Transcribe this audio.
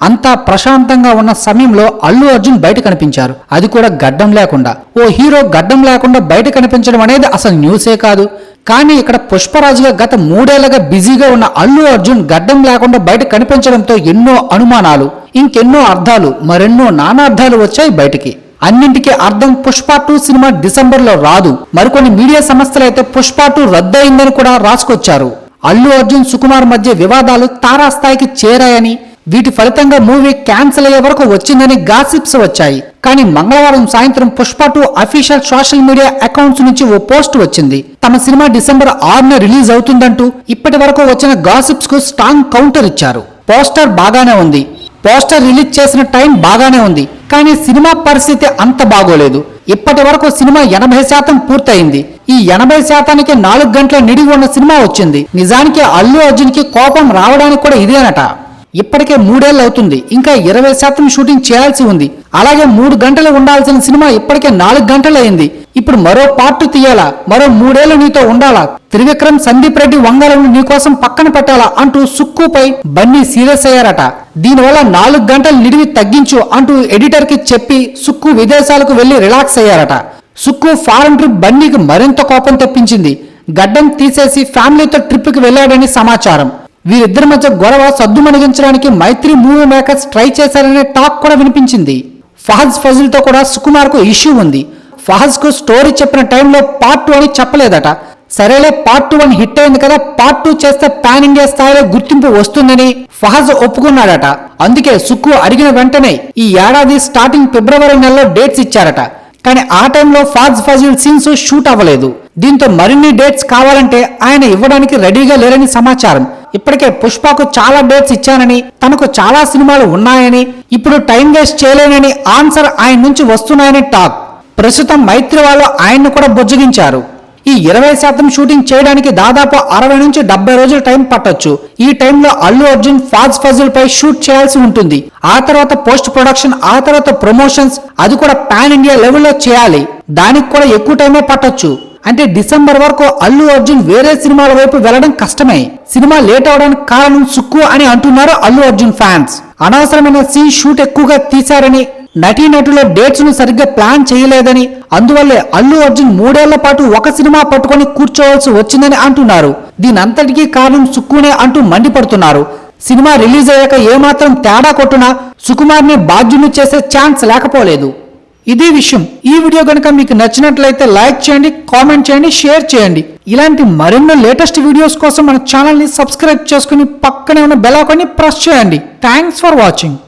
అంతా ప్రశాంతంగా ఉన్న సమయంలో అల్లు అర్జున్ బయట కనిపించారు. అది కూడా గడ్డం లేకుండా. ఓ హీరో గడ్డం లేకుండా బయట కనిపించడం అనేది అసలు న్యూసే కాదు. కానీ ఇక్కడ పుష్పరాజుగా గత మూడేళ్ళుగా బిజీగా ఉన్న అల్లు అర్జున్ గడ్డం లేకుండా బయట కనిపించడంతో ఎన్నో అనుమానాలు ఇంకెన్నో అర్థాలు మరెన్నో నానార్థాలు వచ్చాయి బయటికి. అన్నింటికీ అర్థం పుష్ప టూ సినిమా డిసెంబర్లో రాదు. మరికొన్ని మీడియా సంస్థలైతే పుష్ప టూ రద్దయిందని కూడా రాసుకొచ్చారు. అల్లు అర్జున్ సుకుమార్ మధ్య వివాదాలు తారాస్థాయికి చేరాయని వీటి ఫలితంగా మూవీ క్యాన్సిల్ అయ్యే వరకు వచ్చిందని గాసిప్స్ వచ్చాయి. కానీ మంగళవారం సాయంత్రం Pushpa two official social media accounts నుంచి ఓ పోస్ట్ వచ్చింది. తమ సినిమా డిసెంబర్ ఆరున రిలీజ్ అవుతుందంటూ ఇప్పటి వరకు వచ్చిన గాసిప్స్కు స్ట్రాంగ్ కౌంటర్ ఇచ్చారు. పోస్టర్ బాగానే ఉంది. పోస్టర్ రిలీజ్ చేసిన టైం బాగానే ఉంది. కానీ సినిమా పరిస్థితి అంత బాగోలేదు. ఇప్పటి వరకు సినిమా ఎనభై శాతం పూర్తయింది. ఈ ఎనభై శాతానికి నాలుగు గంటల నిడిగి ఉన్న సినిమా వచ్చింది. నిజానికి అల్లు అర్జున్కి కోపం రావడానికి కూడా ఇదేనట. ఇప్పటికే మూడేళ్ళు అవుతుంది. ఇంకా ఇరవై శాతం షూటింగ్ చేయాల్సి ఉంది. అలాగే మూడు గంటలు ఉండాల్సిన సినిమా ఇప్పటికే నాలుగు గంటలు అయింది. ఇప్పుడు మరో పార్ట్ తీయాలా? మరో మూడేళ్ళు నీతో ఉండాలా? త్రివిక్రమ్ సందీప్ రెడ్డి వంగలను నీకోసం పక్కన పెట్టాలా అంటూ సుక్కుపై బన్నీ సీరియస్ అయ్యారట. దీనివల్ల నాలుగు గంటలు నిడివి తగ్గించు అంటూ ఎడిటర్కి చెప్పి సుక్కు విదేశాలకు వెళ్ళి రిలాక్స్ అయ్యారట. సుక్కు ఫారెన్ ట్రిప్ బన్నీకి మరింత కోపం తెప్పించింది. గడ్డం తీసేసి ఫ్యామిలీతో ట్రిప్కి వెళ్ళాడని సమాచారం. వీరిద్దరి మధ్య గొడవ సద్దుమణిగించడానికి మైత్రి మూవీ మేకర్స్ ట్రై చేశారనే టాక్ కూడా వినిపించింది. ఫహజ్ ఫజిల్తో కూడా సుకుమార్కు ఇష్యూ ఉంది. ఫహజ్కు స్టోరీ చెప్పిన టైంలో పార్ట్ టూ అని చెప్పలేదట. సరేలే పార్ట్ టూ అని హిట్ అయింది కదా పార్ట్ టూ చేస్తే పాన్ ఇండియా స్థాయిలో గుర్తింపు వస్తుందని ఫహజ్ ఒప్పుకున్నాడట. అందుకే సుక్కు అడిగిన వెంటనే ఈ ఏడాది స్టార్టింగ్ ఫిబ్రవరి నెలలో డేట్స్ ఇచ్చారట. కానీ ఆ టైంలో ఫాజ్ ఫజిల్ సీన్స్ షూట్ అవ్వలేదు. దీంతో మరిన్ని డేట్స్ కావాలంటే ఆయన ఇవ్వడానికి రెడీగా లేరని సమాచారం. ఇప్పటికే పుష్పకు చాలా డేట్స్ ఇచ్చానని తనకు చాలా సినిమాలు ఉన్నాయని ఇప్పుడు టైం వేస్ట్ చేయలేనని ఆన్సర్ ఆయన నుంచి వస్తున్నాయని టాక్. ప్రస్తుతం మైత్రి వాళ్ళు ఆయన్ను కూడా బుజ్జగించారు. ఈ ఇరవై శాతం షూటింగ్ చేయడానికి దాదాపు అరవై నుంచి డెబ్బై రోజులు టైం పట్టొచ్చు. ఈ టైంలో అల్లు అర్జున్ ఫాజ్ ఫజుల్ పై షూట్ చేయాల్సి ఉంటుంది. ఆ తర్వాత పోస్ట్ ప్రొడక్షన్ ఆ తర్వాత ప్రమోషన్స్ అది కూడా పాన్ ఇండియా లెవెల్లో చేయాలి. దానికి కూడా ఎక్కువ టైమే పట్టొచ్చు. అంటే డిసెంబర్ వరకు అల్లు అర్జున్ వేరే సినిమాల వైపు వెళ్ళడం కష్టమే. సినిమా లేట్ అవడానికి కారణం సుక్కు అని అంటున్నారు అల్లు అర్జున్ ఫ్యాన్స్. అనవసరమైన సీన్ షూట్ ఎక్కువగా తీశారని నటీనటుల డేట్స్ను సరిగ్గా ప్లాన్ చేయలేదని అందువల్లే అల్లు అర్జున్ మూడేళ్ళ పాటు ఒక సినిమా పట్టుకొని కూర్చోవలసి వచ్చిందని అంటున్నారు. దీనంతటికీ కారణం సుక్కునే అంటూ మండిపడుతున్నారు. సినిమా రిలీజ్ అయ్యాక ఏమాత్రం తేడా కొట్టునా సుకుమార్ని బాధ్యుని చేసే ఛాన్స్ లేకపోలేదు. ఇదే విషయం. ఈ వీడియో కనుక మీకు నచ్చినట్లయితే లైక్ చేయండి కామెంట్ చేయండి షేర్ చేయండి. ఇలాంటి మరెన్నో లేటెస్ట్ వీడియోస్ కోసం మన ఛానల్ని సబ్స్క్రైబ్ చేసుకుని పక్కనే ఉన్న బెలాకాన్ని ప్రెస్ చేయండి. Thanks for watching.